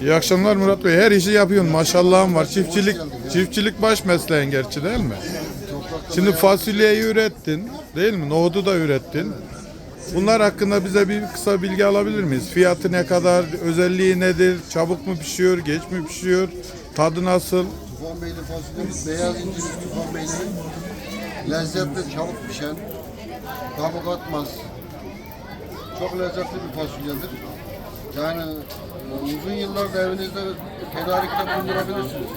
İyi akşamlar Murat Bey. Her işi yapıyorsun. Maşallahın var. Çiftçilik çiftçilik baş mesleğin gerçi değil mi? Şimdi fasulyeyi ürettin, değil mi? Nohudu da ürettin. Bunlar hakkında bize bir kısa bilgi alabilir miyiz? Fiyatı ne kadar, özelliği nedir? Çabuk mu pişiyor, geç mi pişiyor? Tadı nasıl? Tufan Beyli fasulyemiz beyaz incir Tufan Beyli'nin lezzetli çabuk pişen, kabuk atmaz. Çok lezzetli bir fasulyedir. Yani uzun yıllar da evinizde tedarikte bulundurabilirsiniz.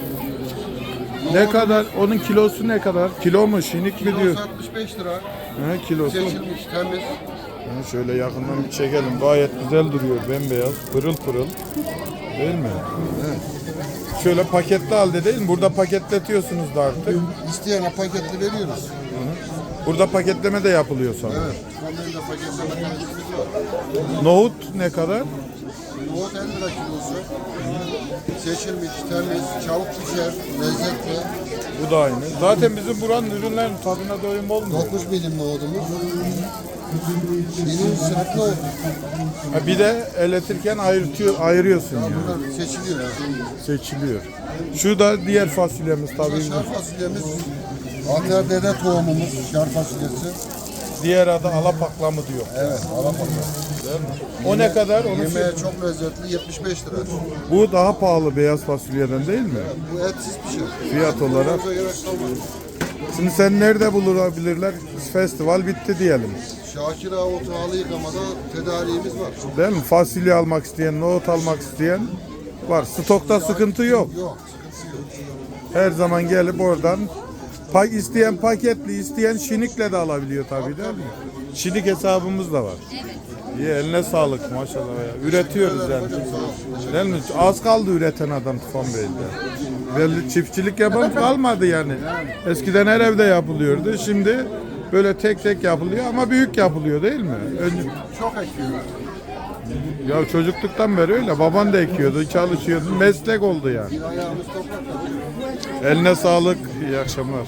Ne kadar? Onun kilosu ne kadar? Kilo mu, şinik mi diyor? Kilosu 65 lira. Ha, kilosu. Seçilmiş, temiz. Ha, şöyle yakından bir çekelim. Gayet güzel duruyor. Bembeyaz, pırıl pırıl. Değil mi? Şöyle paketli halde değil mi? Burada paketletiyorsunuz da artık. İsteyene paketli veriyoruz. Burada paketleme de yapılıyor sana. Evet. Paketleme var. Nohut ne kadar? Nohut 50 lira kilosu. Seçilmiş, temiz, çabuk pişer, lezzetli. Bu da aynı. Zaten bizim buranın ürünlerin tadına doyum olmuyor. 9 milim nohudumuz. Sınıf nohut. Ha, bir de eletirken ayırtıyor, ayırıyorsun yani. Bunlar seçiliyor yani. Seçiliyor. Şu da diğer fasulyemiz tabii. şar fasulyemiz. Ater dede tohumumuz, şar fasulyesi. Diğer adı alapakla mı diyor. Evet, alapaka. O ne kadar? Onu Yemeğe çok lezzetli, 75 lira. Bu daha pahalı beyaz fasulyeden değil mi? Bu etsiz pişer. Fiyat olarak. Gerek. Şimdi sen nerede bulabilirler? Festival bitti diyelim. Şakir Ağa otu halı yıkamada tedariğimiz var. Değil mi? Fasulye almak isteyen, nohut almak isteyen var. Stokta sıkıntı yok. Yok, sıkıntısı yok. Her zaman gelip oradan pak isteyen paketli, isteyen şinikle de alabiliyor tabii değil mi? Şinik hesabımız da var. İyi eline sağlık maşallah ya. Üretiyoruz yani. Değil mi? Az kaldı üreten adam Tufan Bey'de. Belli çiftçilik yapan kalmadı yani. Eskiden her evde yapılıyordu. Şimdi böyle tek tek yapılıyor ama büyük yapılıyor değil mi? Önce, Çok ekiyorlar. Ya çocukluktan beri öyle. Baban da ekiyordu, çalışıyordu. Meslek oldu yani. Eline sağlık. İyi akşamlar.